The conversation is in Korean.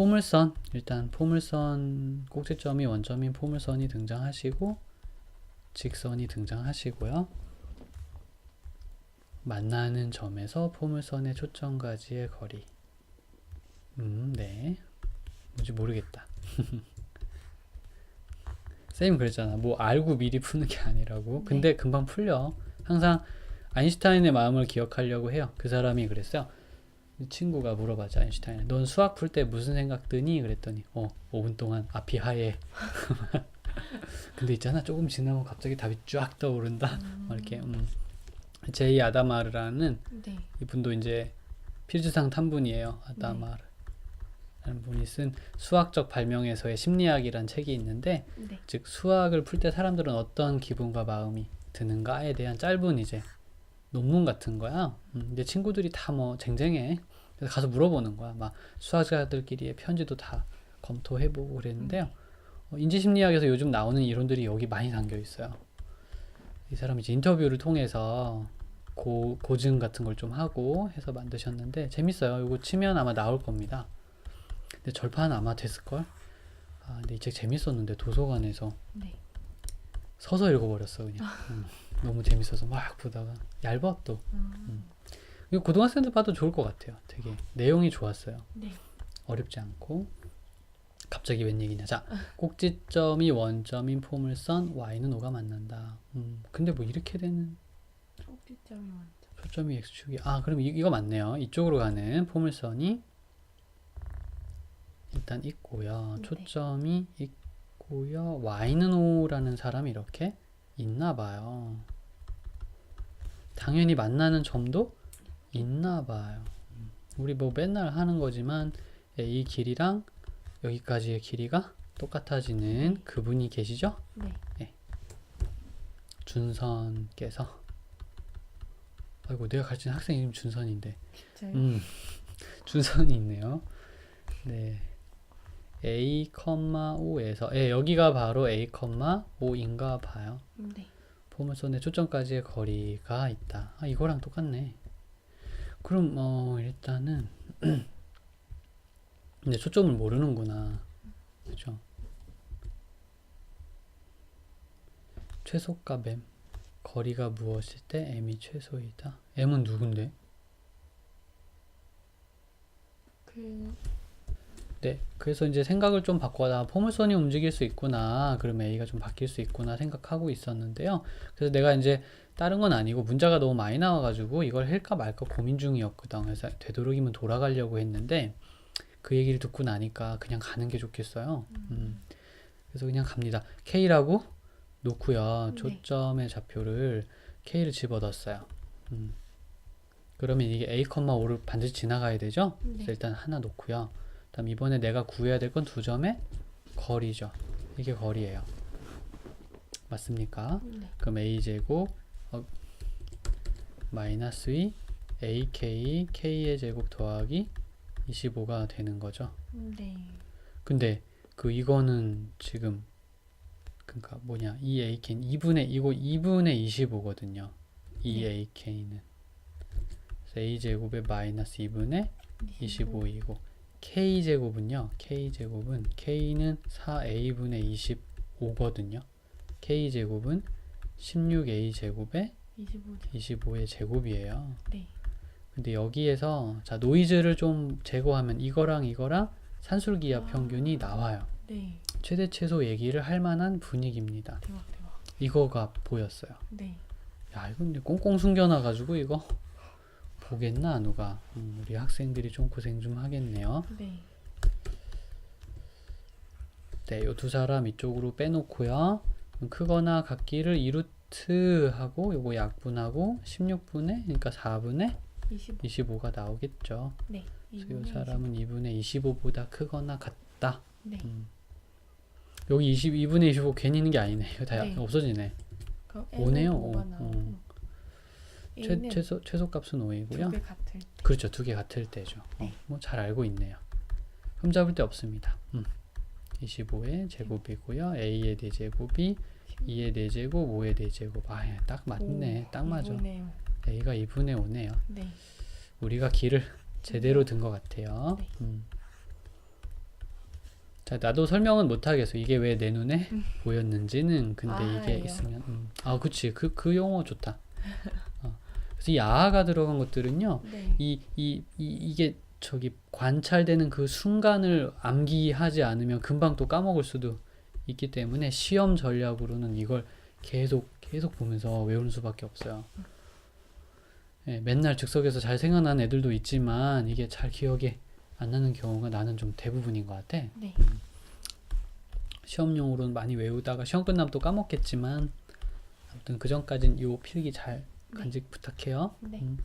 포물선 일단 포물선 꼭지점이 원점인 포물선이 등장하시고 직선이 등장하시고요. 만나는 점에서 포물선의 초점까지의 거리. 음, 네. 뭔지 모르겠다. 쌤 그랬잖아. 뭐 알고 미리 푸는 게 아니라고. 근데 금방 풀려. 항상 아인슈타인의 마음을 기억하려고 해요. 그 사람이 그랬어요. 친구가 물어봤지 아인슈타인. 넌 수학 풀 때 무슨 생각 드니? 그랬더니 어 5분 동안 앞이 하얘. 근데 있잖아 조금 지나면 갑자기 답이 쫙 떠오른다. 막 이렇게 음. 제이 아다마르라는 네. 이분도 이제 필즈상 탄분이에요. 아다마르. 라는 분이 쓴 수학적 발명에서의 심리학이란 책이 있는데 네. 즉 수학을 풀 때 사람들은 어떤 기분과 마음이 드는가에 대한 짧은 이제 논문 같은 거야. 음, 근데 친구들이 다 뭐 쟁쟁해. 그래서 가서 물어보는 거야. 막 수학자들끼리의 편지도 다 검토해보고 그랬는데요. 어, 인지심리학에서 요즘 나오는 이론들이 여기 많이 담겨 있어요. 이 사람이 이제 인터뷰를 통해서 고, 고증 같은 걸 좀 하고 해서 만드셨는데 재밌어요. 이거 치면 아마 나올 겁니다. 근데 절판 아마 됐을걸? 아, 근데 이 책 재밌었는데 도서관에서 네. 서서 읽어버렸어 그냥 음, 너무 재밌어서 막 보다가 얇아 또 음. 이거 고등학생들 봐도 좋을 것 같아요. 되게 내용이 좋았어요. 네. 어렵지 않고. 갑자기 웬 얘기냐. 자 꼭지점이 원점인 포물선 y는 5가 만난다. 음, 근데 뭐 이렇게 되는 꼭지점이 완전. 초점이 x축이. 아 그럼 이, 이거 맞네요. 이쪽으로 가는 포물선이 일단 있고요. 네. 초점이 있고요. y는 5라는 사람이 이렇게 있나 봐요. 당연히 만나는 점도 있나 봐요 음, 우리 뭐 맨날 하는 거지만 예, 이 길이랑 여기까지의 길이가 똑같아지는 그분이 계시죠 네. 준선께서 아이고 내가 가르치는 학생 이름 준선인데 진짜요? 음, 준선이 있네요. 네. A, 5에서 예, 여기가 바로 A, 5인가 봐요. 네. 포물선의 초점까지의 거리가 있다. 아, 이거랑 똑같네. 그럼 어 일단은 근데 초점을 모르는구나. 그죠? 최소값 m 거리가 무엇일 때 m이 최소이다. m은 누군데? 그 네, 그래서 이제 생각을 좀 바꿔다 포물선이 움직일 수 있구나, 그러면 A가 좀 바뀔 수 있구나 생각하고 있었는데요. 그래서 내가 이제 다른 건 아니고 문자가 너무 많이 나와가지고 이걸 할까 말까 고민 중이었거든. 그래서 되도록이면 돌아가려고 했는데 그 얘기를 듣고 나니까 그냥 가는 게 좋겠어요. 음. 그래서 그냥 갑니다. K라고 놓고요. 네. 초점의 좌표를 K를 집어넣었어요. 음. 그러면 이게 A, 5를 반드시 지나가야 되죠? 네. 그래서 일단 하나 놓고요. 다음 이번에 내가 구해야 될 건 두 점의 거리죠. 이게 거리예요. 맞습니까? 네. 그럼 a 제곱 어, 마이너스 2 ak k의 제곱 더하기 25가 되는 거죠. 네. 근데 그 이거는 지금 그러니까 뭐냐 이 ak는 2분의 이거 2분의 25거든요. 이 네. ak는 a 제곱의 마이너스 2분의 25이고 k 제곱은요. k 제곱은 k는 4a분의 25거든요. k 제곱은 16a 제곱의 25죠. 25 의 제곱이에요. 네. 근데 여기에서 자 노이즈를 좀 제거하면 이거랑 이거랑 산술기압 아. 평균이 나와요. 네. 최대 최소 얘기를 할 만한 분위기입니다. 대박 대박. 이거가 보였어요. 네. 야 근데 꽁꽁 숨겨놔가지고 이거 보겠나 누가? 음, 우리 학생들이 좀 고생 좀 하겠네요. 네. 네, 요 두 사람 이쪽으로 빼놓고요. 크거나 같기를 2루트 하고 요거 약분하고 16분의 그러니까 4분의 25. 25가 나오겠죠. 네. 그래서 요 2분의 사람은 2분의 25보다 크거나 같다. 25. 네. 음. 여기 20, 2분의 25 괜히 있는 게 아니네. 이거 다 네. 없어지네. 오네요. N은 5가 오, 최, A는 최소 최소값은 5이고요. 두개 같을 때. 그렇죠. 두 개 같을 때죠. 어, 네. 뭐잘 알고 있네요. 흠잡을 데 없습니다. 음. 25의 제곱이고요. a의 4제곱이 2의 4제곱, 5의 4제곱. 아, 예, 딱 맞네. 오, 딱 맞아. 이거네요. a가 2분의 5네요. 네. 우리가 길을 제대로 든 것 같아요. 네. 음. 자, 나도 설명은 못 하겠어. 이게 왜 내 눈에 보였는지는 근데 아, 이게 이요. 있으면 음. 아, 그치. 그 그 용어 좋다. 어. 그래서 이 아가 들어간 것들은요. 네. 이, 이, 이, 이게 저기 관찰되는 그 순간을 암기하지 않으면 금방 또 까먹을 수도 있기 때문에 시험 전략으로는 이걸 계속 계속 보면서 외우는 수밖에 없어요. 예, 맨날 즉석에서 잘 생각나는 애들도 있지만 이게 잘 기억에 안 나는 경우가 나는 좀 대부분인 것 같아. 네. 시험용으로는 많이 외우다가 시험 끝나면 또 까먹겠지만 아무튼 그 전까진 요 필기 잘 네. 간직 부탁해요. 네. 음.